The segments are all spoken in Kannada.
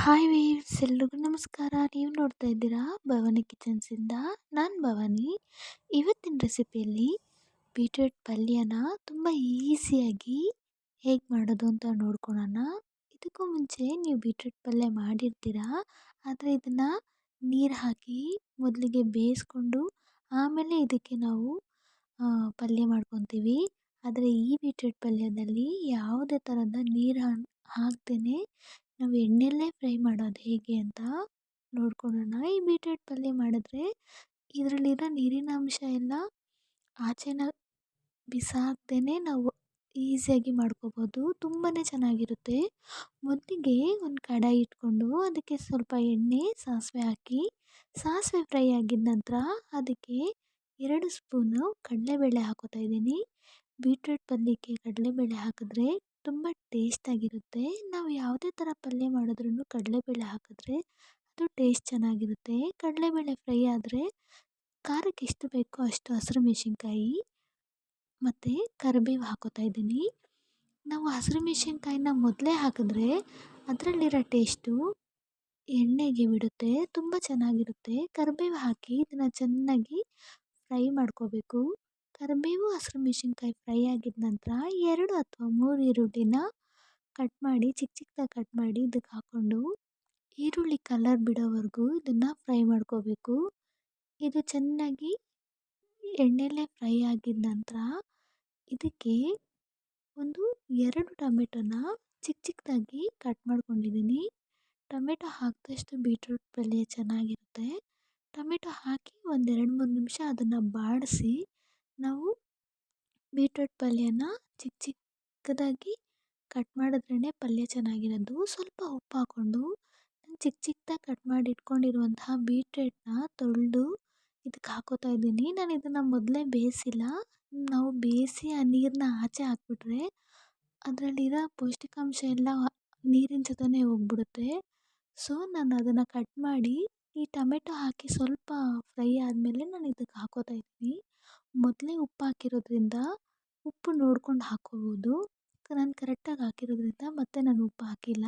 ಹಾಯ್ ವೀವ್ಸ್ ಎಲ್ರಿಗೂ ನಮಸ್ಕಾರ. ನೀವು ನೋಡ್ತಾ ಇದ್ದೀರಾ ಭವಾನಿ ಕಿಚನ್ಸಿಂದ ನಾನು ಭವಾನಿ. ಇವತ್ತಿನ ರೆಸಿಪಿಯಲ್ಲಿ ಬೀಟ್ರೂಟ್ ಪಲ್ಯನ ತುಂಬ ಈಸಿಯಾಗಿ ಹೇಗೆ ಮಾಡೋದು ಅಂತ ನೋಡ್ಕೊಳೋಣ. ಇದಕ್ಕೂ ಮುಂಚೆ ನೀವು ಬೀಟ್ರೂಟ್ ಪಲ್ಯ ಮಾಡಿರ್ತೀರಾ? ಆದರೆ ಇದನ್ನು ನೀರು ಹಾಕಿ ಮೊದಲಿಗೆ ಬೇಯಿಸ್ಕೊಂಡು ಆಮೇಲೆ ಇದಕ್ಕೆ ನಾವು ಪಲ್ಯ ಮಾಡ್ಕೊತೀವಿ. ಆದರೆ ಈ ಬೀಟ್ರೂಟ್ ಪಲ್ಯದಲ್ಲಿ ಯಾವುದೇ ಥರದ ನೀರು ಹಾಕ್ದೇ ನಾವು ಎಣ್ಣೆಯಲ್ಲೇ ಫ್ರೈ ಮಾಡೋದು ಹೇಗೆ ಅಂತ ನೋಡ್ಕೊಳ್ಳೋಣ ಈ ಬೀಟ್ರೂಟ್ ಪಲ್ಯ ಮಾಡಿದ್ರೆ ಇದರಲ್ಲಿರೋ ನೀರಿನ ಅಂಶ ಎಲ್ಲ ಆಚೆನ ಬಿಸಾಕ್ದೇ ನಾವು ಈಸಿಯಾಗಿ ಮಾಡ್ಕೋಬೋದು. ತುಂಬಾ ಚೆನ್ನಾಗಿರುತ್ತೆ. ಮೊದಲಿಗೆ ಒಂದು ಕಡಾಯಿ ಇಟ್ಕೊಂಡು ಅದಕ್ಕೆ ಸ್ವಲ್ಪ ಎಣ್ಣೆ, ಸಾಸಿವೆ ಹಾಕಿ, ಸಾಸಿವೆ ಫ್ರೈ ಆಗಿದ ನಂತರ ಅದಕ್ಕೆ ಎರಡು ಸ್ಪೂನು ಕಡಲೆಬೇಳೆ ಹಾಕೋತಾ ಇದ್ದೀನಿ. ಬೀಟ್ರೂಟ್ ಪಲ್ಯಕ್ಕೆ ಕಡಲೆಬೇಳೆ ಹಾಕಿದ್ರೆ ತುಂಬ ಟೇಸ್ಟಾಗಿರುತ್ತೆ ನಾವು ಯಾವುದೇ ಥರ ಪಲ್ಯ ಮಾಡಿದ್ರೂ ಕಡಲೆಬೇಳೆ ಹಾಕಿದ್ರೆ ಅದು ಟೇಸ್ಟ್ ಚೆನ್ನಾಗಿರುತ್ತೆ. ಕಡಲೆಬೇಳೆ ಫ್ರೈ ಆದರೆ ಖಾರಕ್ಕೆ ಎಷ್ಟು ಬೇಕೋ ಅಷ್ಟು ಹಸಿರು ಮೆಣಸಿನ್ಕಾಯಿ ಮತ್ತು ಕರಿಬೇವು ಹಾಕೋತಾ ಇದ್ದೀನಿ. ನಾವು ಹಸಿರು ಮೆಣಸಿನ್ಕಾಯಿನ ಮೊದಲೇ ಹಾಕಿದ್ರೆ ಅದರಲ್ಲಿರೋ ಟೇಸ್ಟು ಎಣ್ಣೆಗೆ ಬಿಡುತ್ತೆ, ತುಂಬ ಚೆನ್ನಾಗಿರುತ್ತೆ. ಕರಿಬೇವು ಹಾಕಿ ಇದನ್ನು ಚೆನ್ನಾಗಿ ಫ್ರೈ ಮಾಡ್ಕೋಬೇಕು. ಕರಿಬೇವು, ಹಸಿರು ಮೆಣಸಿನ್ಕಾಯಿ ಫ್ರೈ ಆಗಿದ ನಂತರ ಎರಡು ಅಥವಾ ಮೂರು ಈರುಳ್ಳಿನ ಕಟ್ ಮಾಡಿ ಚಿಕ್ಕ ಚಿಕ್ಕದಾಗಿ ಕಟ್ ಮಾಡಿ ಇದಕ್ಕೆ ಹಾಕ್ಕೊಂಡು ಈರುಳ್ಳಿ ಕಲರ್ ಬಿಡೋವರೆಗೂ ಇದನ್ನು ಫ್ರೈ ಮಾಡ್ಕೋಬೇಕು. ಇದು ಚೆನ್ನಾಗಿ ಎಣ್ಣೆಲೇ ಫ್ರೈ ಆಗಿದ ನಂತರ ಇದಕ್ಕೆ ಒಂದು ಎರಡು ಟೊಮೆಟೊನ ಚಿಕ್ಕ ಚಿಕ್ಕದಾಗಿ ಕಟ್ ಮಾಡ್ಕೊಂಡಿದ್ದೀನಿ ಟೊಮೆಟೊ ಹಾಕಿದಷ್ಟು ಬೀಟ್ರೂಟ್ ಪಲ್ಯ ಚೆನ್ನಾಗಿರುತ್ತೆ. ಟೊಮೆಟೊ ಹಾಕಿ ಒಂದೆರಡು ಮೂರು ನಿಮಿಷ ಅದನ್ನು ಬಾಡಿಸಿ ನಾವು ಬೀಟ್ರೂಟ್ ಪಲ್ಯನ ಚಿಕ್ಕ ಚಿಕ್ಕದಾಗಿ ಕಟ್ ಮಾಡಿದ್ರೇ ಪಲ್ಯ ಚೆನ್ನಾಗಿರೋದು. ಸ್ವಲ್ಪ ಉಪ್ಪು ಹಾಕ್ಕೊಂಡು ನಾನು ಚಿಕ್ಕ ಚಿಕ್ಕದಾಗಿ ಕಟ್ ಮಾಡಿ ಇಟ್ಕೊಂಡಿರುವಂತಹ ಬೀಟ್ರೂಟ್ನ ತೊಳೆದು ಇದಕ್ಕೆ ಹಾಕೋತಾ ಇದ್ದೀನಿ. ನಾನು ಇದನ್ನು ಮೊದಲೇ ಬೇಯಿಸಿಲ್ಲ. ನಾವು ಬೇಯಿಸಿ ಆ ನೀರನ್ನ ಆಚೆ ಹಾಕ್ಬಿಟ್ರೆ ಅದರಲ್ಲಿರೋ ಪೌಷ್ಟಿಕಾಂಶ ಎಲ್ಲ ನೀರಿನ ಜೊತೆನೇ ಹೋಗ್ಬಿಡುತ್ತೆ. ಸೊ, ನಾನು ಅದನ್ನು ಕಟ್ ಮಾಡಿ ಈ ಟೊಮೆಟೊ ಹಾಕಿ ಸ್ವಲ್ಪ ಫ್ರೈ ಆದಮೇಲೆ ನಾನು ಇದಕ್ಕೆ ಹಾಕೋತಾ ಇದ್ದೀನಿ. ಮೊದಲೇ ಉಪ್ಪು ಹಾಕಿರೋದ್ರಿಂದ ಉಪ್ಪು ನೋಡ್ಕೊಂಡು ಹಾಕ್ಕೋಬೋದು ನಾನು ಕರೆಕ್ಟಾಗಿ ಹಾಕಿರೋದ್ರಿಂದ ಮತ್ತೆ ನಾನು ಉಪ್ಪು ಹಾಕಿಲ್ಲ.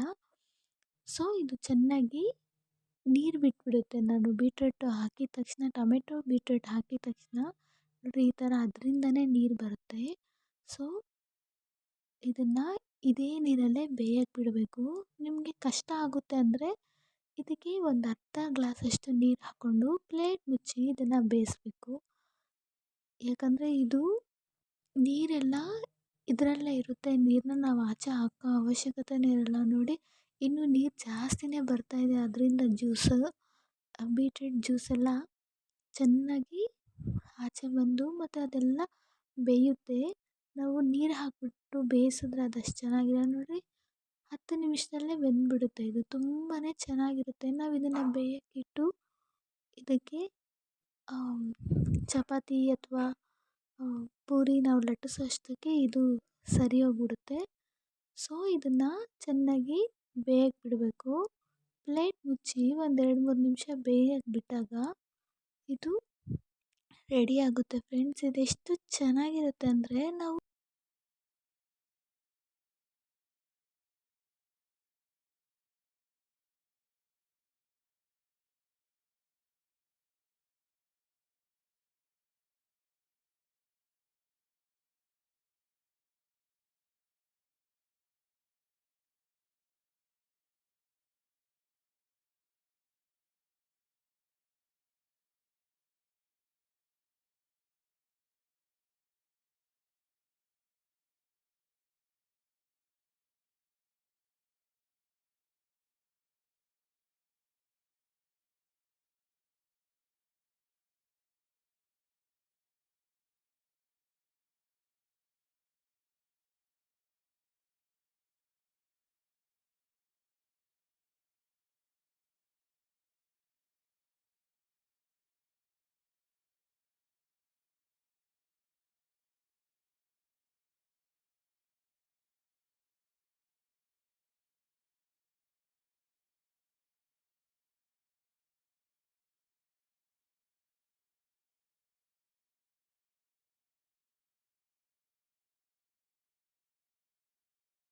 ಸೊ ಇದು ಚೆನ್ನಾಗಿ ನೀರು ಬಿಟ್ಬಿಡುತ್ತೆ. ನಾನು ಬೀಟ್ರೂಟ್ ಹಾಕಿದ ತಕ್ಷಣ, ಟೊಮೆಟೊ ಬೀಟ್ರೂಟ್ ಹಾಕಿದ ತಕ್ಷಣ ನೋಡಿರಿ ಈ ಥರ ಅದರಿಂದನೇ ನೀರು ಬರುತ್ತೆ. ಸೊ ಇದನ್ನು ಇದೇ ನೀರಲ್ಲೇ ಬೇಯಕ್ಕೆ ಬಿಡಬೇಕು. ನಿಮಗೆ ಕಷ್ಟ ಆಗುತ್ತೆ ಅಂದರೆ ಇದಕ್ಕೆ ಒಂದು ಅರ್ಧ ಗ್ಲಾಸಷ್ಟು ನೀರು ಹಾಕ್ಕೊಂಡು ಪ್ಲೇಟ್ ಮುಚ್ಚಿ ಇದನ್ನು ಬೇಯಿಸ್ಬೇಕು. ಯಾಕಂದರೆ ಇದು ನೀರೆಲ್ಲ ಇದರಲ್ಲೇ ಇರುತ್ತೆ. ನೀರನ್ನ ನಾವು ಆಚೆ ಹಾಕೋ ಅವಶ್ಯಕತೆನೇ ಇರಲ್ಲ. ನೋಡಿ, ಇನ್ನೂ ನೀರು ಜಾಸ್ತಿನೇ ಬರ್ತಾಯಿದೆ ಅದರಿಂದ ಜ್ಯೂಸು ಬೀಟ್ರೂಟ್ ಜ್ಯೂಸೆಲ್ಲ ಚೆನ್ನಾಗಿ ಆಚೆ ಬಂದು ಮತ್ತು ಅದೆಲ್ಲ ಬೇಯುತ್ತೆ. ನಾವು ನೀರು ಹಾಕಿಬಿಟ್ಟು ಬೇಯಿಸಿದ್ರೆ ಅದಷ್ಟು ಚೆನ್ನಾಗಿರಲ್ಲ. ನೋಡಿ, ಹತ್ತು ನಿಮಿಷದಲ್ಲೇ ಬೆಂದ್ಬಿಡುತ್ತೆ. ಇದು ತುಂಬಾ ಚೆನ್ನಾಗಿರುತ್ತೆ. ನಾವು ಇದನ್ನು ಬೇಯೋಕ್ಕಿಟ್ಟು ಇದಕ್ಕೆ ಚಪಾತಿ ಅಥವಾ ಪೂರಿ ನಾವು ಲಟ್ಟಿಸೋಷ್ಟಕ್ಕೆ ಇದು ಸರಿ ಹೋಗ್ಬಿಡುತ್ತೆ. ಸೊ, ಇದನ್ನು ಚೆನ್ನಾಗಿ ಬೇಯಕ್ಕೆ ಬಿಡಬೇಕು. ಪ್ಲೇಟ್ ಮುಚ್ಚಿ ಒಂದೆರಡು ಮೂರು ನಿಮಿಷ ಬೇಯಕ್ಕೆ ಬಿಟ್ಟಾಗ ಇದು ರೆಡಿ ಆಗುತ್ತೆ ಫ್ರೆಂಡ್ಸ್. ಇದೆಷ್ಟು ಚೆನ್ನಾಗಿರುತ್ತೆ ಅಂದರೆ ನಾವು